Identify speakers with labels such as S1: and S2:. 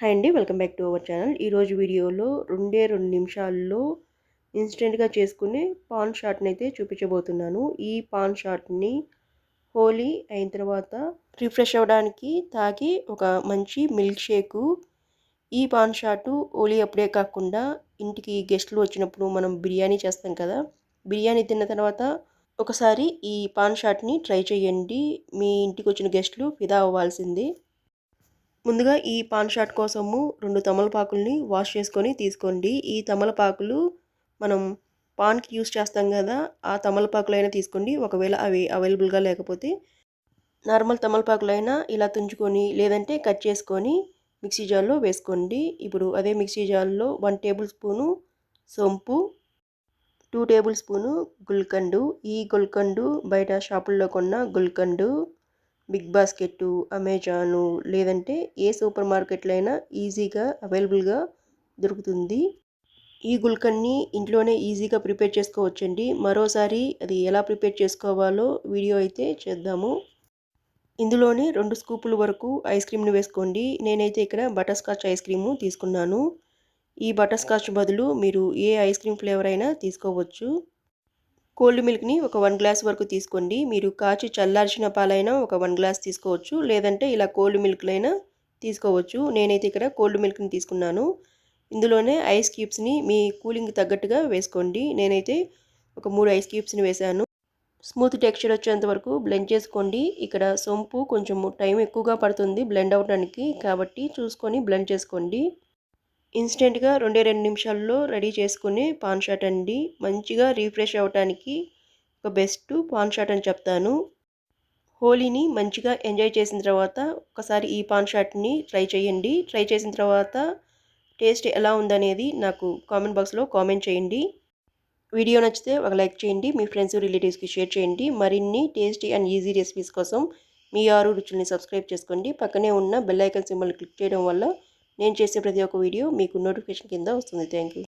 S1: Hi అండి welcome back to our channel. ఈరోజు వీడియోలో రెండే రెండు నిమిషాల్లో ఇన్స్టెంట్గా చేసుకునే పాన్ షాట్ని అయితే చూపించబోతున్నాను. ఈ పాన్ షాట్ని హోలీ అయిన తర్వాత రిఫ్రెష్ అవ్వడానికి తాగి ఒక మంచి మిల్క్ షేకు ఈ పాన్ షాటు హోలీ అప్పుడే కాకుండా ఇంటికి గెస్టులు వచ్చినప్పుడు మనం బిర్యానీ చేస్తాం కదా బిర్యానీ తిన్న తర్వాత ఒకసారి ఈ పాన్ షాట్ని ట్రై చేయండి. మీ ఇంటికి వచ్చిన గెస్టులు ఫిదా అవ్వాల్సింది. ముందుగా ఈ పాన్ షాట్ కోసము రెండు తమలపాకుల్ని వాష్ చేసుకొని తీసుకోండి. ఈ తమలపాకులు మనం పాన్కి యూస్ చేస్తాం కదా ఆ తమలపాకులైనా తీసుకోండి. ఒకవేళ అవి అవైలబుల్గా లేకపోతే నార్మల్ తమలపాకులైనా ఇలా తుంచుకొని లేదంటే కట్ చేసుకొని మిక్సీ జార్లో వేసుకోండి. ఇప్పుడు అదే మిక్సీ జార్లో వన్ టేబుల్ స్పూను సొంపు టూ టేబుల్ స్పూను గుల్కండు. ఈ గుల్కండు బయట షాపుల్లో కొన్న గుల్కండు బిగ్ బాస్కెట్ అమెజాను లేదంటే ఏ సూపర్ మార్కెట్లో అయినా ఈజీగా అవైలబుల్గా దొరుకుతుంది. ఈ గుల్కన్ని ఇంట్లోనే ఈజీగా ప్రిపేర్ చేసుకోవచ్చండి. మరోసారి అది ఎలా ప్రిపేర్ చేసుకోవాలో వీడియో అయితే చేద్దాము. ఇందులోనే రెండు స్కూపుల వరకు ఐస్ క్రీమ్ని వేసుకోండి. నేనైతే ఇక్కడ బటర్ స్కాచ్ ఐస్ క్రీము తీసుకున్నాను. ఈ బటర్ స్కాచ్ బదులు మీరు ఏ ఐస్ క్రీమ్ ఫ్లేవర్ అయినా తీసుకోవచ్చు. కోల్డ్ మిల్క్ని ఒక వన్ గ్లాస్ వరకు తీసుకోండి. మీరు కాచి చల్లార్చిన పాలైనా ఒక వన్ గ్లాస్ తీసుకోవచ్చు. లేదంటే ఇలా కోల్డ్ మిల్క్లైనా తీసుకోవచ్చు. నేనైతే ఇక్కడ కోల్డ్ మిల్క్ని తీసుకున్నాను. ఇందులోనే ఐస్ క్యూబ్స్ని మీ కూలింగ్ తగ్గట్టుగా వేసుకోండి. నేనైతే ఒక మూడు ఐస్ క్యూబ్స్ని వేశాను. స్మూత్ టెక్స్చర్ వచ్చేంత వరకు బ్లెండ్ చేసుకోండి. ఇక్కడ సొంపు కొంచెం టైం ఎక్కువగా పడుతుంది బ్లెండ్ అవడానికి. కాబట్టి చూసుకొని బ్లెండ్ చేసుకోండి. ఇన్స్టెంట్గా రెండే రెండు నిమిషాల్లో రెడీ చేసుకునే పాన్ షాట్ అండి. మంచిగా రీఫ్రెష్ అవ్వటానికి ఒక బెస్ట్ పాన్ షాట్ అని చెప్తాను. హోలీని మంచిగా ఎంజాయ్ చేసిన తర్వాత ఒకసారి ఈ పాన్ షాట్ని ట్రై చేయండి. ట్రై చేసిన తర్వాత టేస్ట్ ఎలా ఉందనేది నాకు కామెంట్ బాక్స్లో కామెంట్ చేయండి. వీడియో నచ్చితే ఒక లైక్ చేయండి. మీ ఫ్రెండ్స్ రిలేటివ్స్కి షేర్ చేయండి. మరిన్ని టేస్టీ అండ్ ఈజీ రెసిపీస్ కోసం మీ ఆరు రుచుల్ని సబ్స్క్రైబ్ చేసుకోండి. పక్కనే ఉన్న బెల్ ఐకన్ సింబల్ క్లిక్ చేయడం వల్ల నేను చేసే ప్రతి ఒక్క వీడియో మీకు నోటిఫికేషన్ కింద వస్తుంది. Thank you